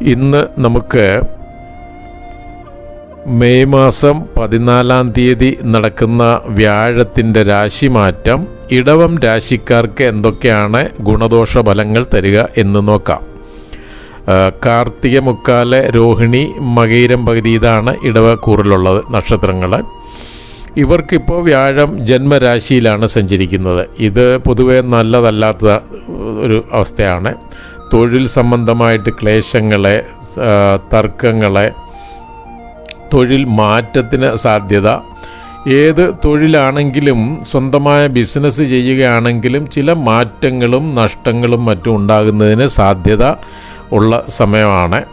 ഇന്ന് നമുക്ക് മെയ് മാസം പതിനാലാം തീയതി നടക്കുന്ന വ്യാഴത്തിന്റെ രാശിമാറ്റം ഇടവം രാശിക്കാർക്ക് എന്തൊക്കെയാണ് ഗുണദോഷ ഫലങ്ങൾ തരിക എന്ന് നോക്കാം. കാർത്തിക മുക്കാൽ രോഹിണി മകീരം പകുതി ഇതാണ് ഇടവ കൂറിലുള്ളത് നക്ഷത്രങ്ങൾ. ഇവർക്കിപ്പോൾ വ്യാഴം ജന്മരാശിയിലാണ് സഞ്ചരിക്കുന്നത്. ഇത് പൊതുവേ നല്ലതല്ലാത്ത ഒരു അവസ്ഥയാണ്. തൊഴിൽ സംബന്ധമായിട്ട് ക്ലേശങ്ങളെ തർക്കങ്ങളെ തൊഴിൽ മാറ്റത്തിന് സാധ്യത. ഏത് തൊഴിലാണെങ്കിലും സ്വന്തമായ ബിസിനസ് ചെയ്യുകയാണെങ്കിലും ചില മാറ്റങ്ങളും നഷ്ടങ്ങളും മറ്റും ഉണ്ടാകുന്നതിന് സാധ്യത ഉള്ള സമയമാണ്.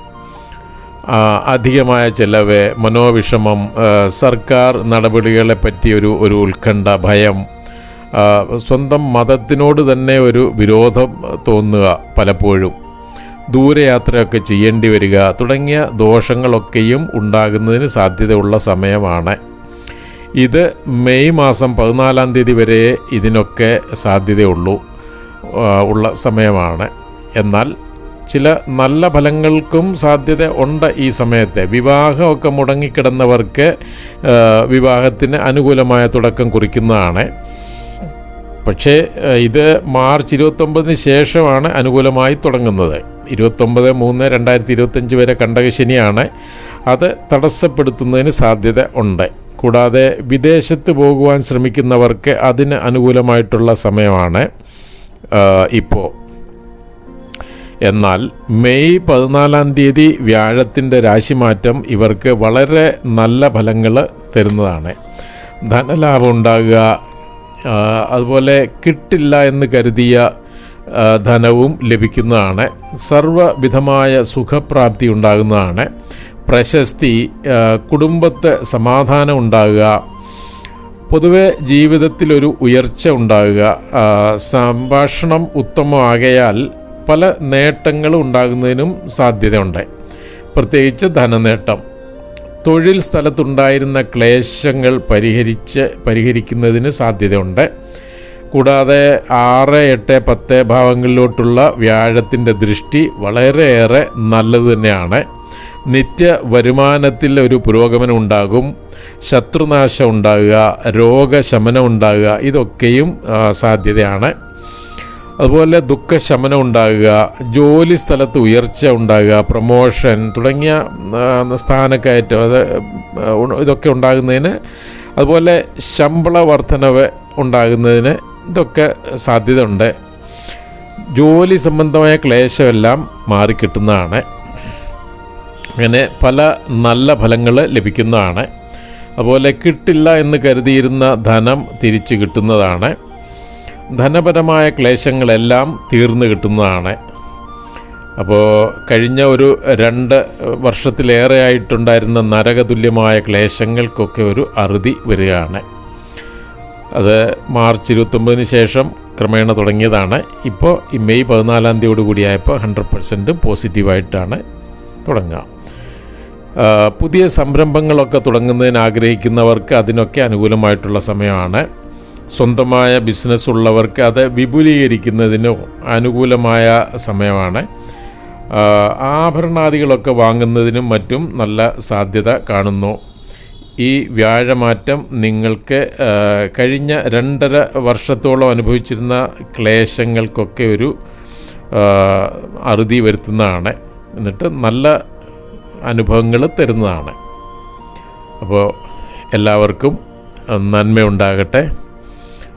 അധികമായ ചിലവ് മനോവിഷമം സർക്കാർ നടപടികളെ പറ്റിയൊരു ഒരു ഉത്കണ്ഠ ഭയം സ്വന്തം മതത്തിനോട് തന്നെ ഒരു വിരോധം തോന്നുക പലപ്പോഴും. ദൂരയാത്രയൊക്കെ ചെയ്യേണ്ടി വരിക തുടങ്ങിയ ദോഷങ്ങളൊക്കെയും ഉണ്ടാകുന്നതിന് സാധ്യതയുള്ള സമയമാണ്. ഇത് മെയ് മാസം പതിനാലാം തീയതി വരെ ഇതിനൊക്കെ സാധ്യതയുള്ളൂ ഉള്ള സമയമാണ്. എന്നാൽ ചില നല്ല ഫലങ്ങൾക്കും സാധ്യത ഉണ്ട് ഈ സമയത്ത്. വിവാഹമൊക്കെ മുടങ്ങിക്കിടന്നവർക്ക് വിവാഹത്തിന് അനുകൂലമായ തുടക്കം കുറിക്കുന്നതാണ്. പക്ഷേ ഇത് മാർച്ച് ഇരുപത്തൊമ്പതിന് ശേഷമാണ് അനുകൂലമായി തുടങ്ങുന്നത്. ഇരുപത്തൊമ്പത് മൂന്ന് രണ്ടായിരത്തി ഇരുപത്തഞ്ച് വരെ കണ്ടകശനിയാണ് അത് തടസ്സപ്പെടുത്തുന്നതിന് സാധ്യത ഉണ്ട്. കൂടാതെ വിദേശത്ത് പോകുവാൻ ശ്രമിക്കുന്നവർക്ക് അതിന് അനുകൂലമായിട്ടുള്ള സമയമാണ് ഇപ്പോൾ എന്നാൽ മെയ് പതിനാലാം തീയതി വ്യാഴത്തിന്റെ രാശിമാറ്റം ഇവർക്ക് വളരെ നല്ല ഫലങ്ങൾ തരുന്നതാണ്. ധനലാഭം ഉണ്ടാകുക അതുപോലെ കിട്ടില്ല എന്ന് കരുതിയ ധനവും ലഭിക്കുന്നതാണ്. സർവവിധമായ സുഖപ്രാപ്തി ഉണ്ടാകുന്നതാണ്. പ്രശസ്തി കുടുംബത്തെ സമാധാനം ഉണ്ടാകുക പൊതുവെ ജീവിതത്തിലൊരു ഉയർച്ച ഉണ്ടാകുക സംഭാഷണം ഉത്തമമാകയാൽ പല നേട്ടങ്ങളും ഉണ്ടാകുന്നതിനും സാധ്യതയുണ്ട്. പ്രത്യേകിച്ച് ധനനേട്ടം. തൊഴിൽ സ്ഥലത്തുണ്ടായിരുന്ന ക്ലേശങ്ങൾ പരിഹരിച്ച് പരിഹരിക്കുന്നതിന് സാധ്യതയുണ്ട്. കൂടാതെ ആറ് എട്ട് പത്ത് ഭാവങ്ങളിലോട്ടുള്ള വ്യാഴത്തിന്റെ ദൃഷ്ടി വളരെയേറെ നല്ലത് തന്നെയാണ്. നിത്യ വരുമാനത്തിൽ ഒരു പുരോഗമനം ഉണ്ടാകും. ശത്രുനാശം ഉണ്ടാകുക രോഗശമനം ഉണ്ടാകുക ഇതൊക്കെയും സാധ്യതയാണ്. അതുപോലെ ദുഃഖശമനം ഉണ്ടാകുക ജോലി സ്ഥലത്ത് ഉയർച്ച ഉണ്ടാകുക പ്രൊമോഷൻ തുടങ്ങിയ സ്ഥാനക്കയറ്റം അത് ഇതൊക്കെ ഉണ്ടാകുന്നതിന് അതുപോലെ ശമ്പള വർധനവ് ഉണ്ടാകുന്നതിന് ഇതൊക്കെ സാധ്യത ഉണ്ട് ജോലി സംബന്ധമായ ക്ലേശമെല്ലാം മാറിക്കിട്ടുന്നതാണ്. അങ്ങനെ പല നല്ല ഫലങ്ങൾ ലഭിക്കുന്നതാണ്. അതുപോലെ കിട്ടില്ല എന്ന് കരുതിയിരുന്ന ധനം തിരിച്ചു കിട്ടുന്നതാണ്. ധനപരമായ ക്ലേശങ്ങളെല്ലാം തീർന്നു കിട്ടുന്നതാണ്. അപ്പോൾ കഴിഞ്ഞ ഒരു രണ്ട് വർഷത്തിലേറെ ആയിട്ടുണ്ടായിരുന്ന നരകതുല്യമായ ക്ലേശങ്ങൾക്കൊക്കെ ഒരു അറുതി വരികയാണ്. അത് മാർച്ച് ഇരുപത്തൊമ്പതിന് ശേഷം ക്രമേണ തുടങ്ങിയതാണ്. ഇപ്പോൾ ഈ മെയ് പതിനാലാം തീയതിയോട് കൂടിയായപ്പോൾ ഹൺഡ്രഡ് പെർസെന്റ് പോസിറ്റീവായിട്ടാണ് തുടങ്ങുക. പുതിയ സംരംഭങ്ങളൊക്കെ തുടങ്ങുന്നതിന് ആഗ്രഹിക്കുന്നവർക്ക് അതിനൊക്കെ അനുകൂലമായിട്ടുള്ള സമയമാണ്. സ്വന്തമായ ബിസിനസ് ഉള്ളവർക്ക് അത് വിപുലീകരിക്കുന്നതിന് അനുകൂലമായ സമയമാണ്. ആഭരണാദികളൊക്കെ വാങ്ങുന്നതിനും മറ്റും നല്ല സാധ്യത കാണുന്നു. ഈ വ്യാഴമാറ്റം നിങ്ങൾക്ക് കഴിഞ്ഞ രണ്ടര വർഷത്തോളം അനുഭവിച്ചിരുന്ന ക്ലേശങ്ങൾക്കൊക്കെ ഒരു അറുതി വരുത്തുന്നതാണ്. എന്നിട്ട് നല്ല അനുഭവങ്ങൾ തരുന്നതാണ്. അപ്പോൾ എല്ലാവർക്കും നന്മയുണ്ടാകട്ടെ.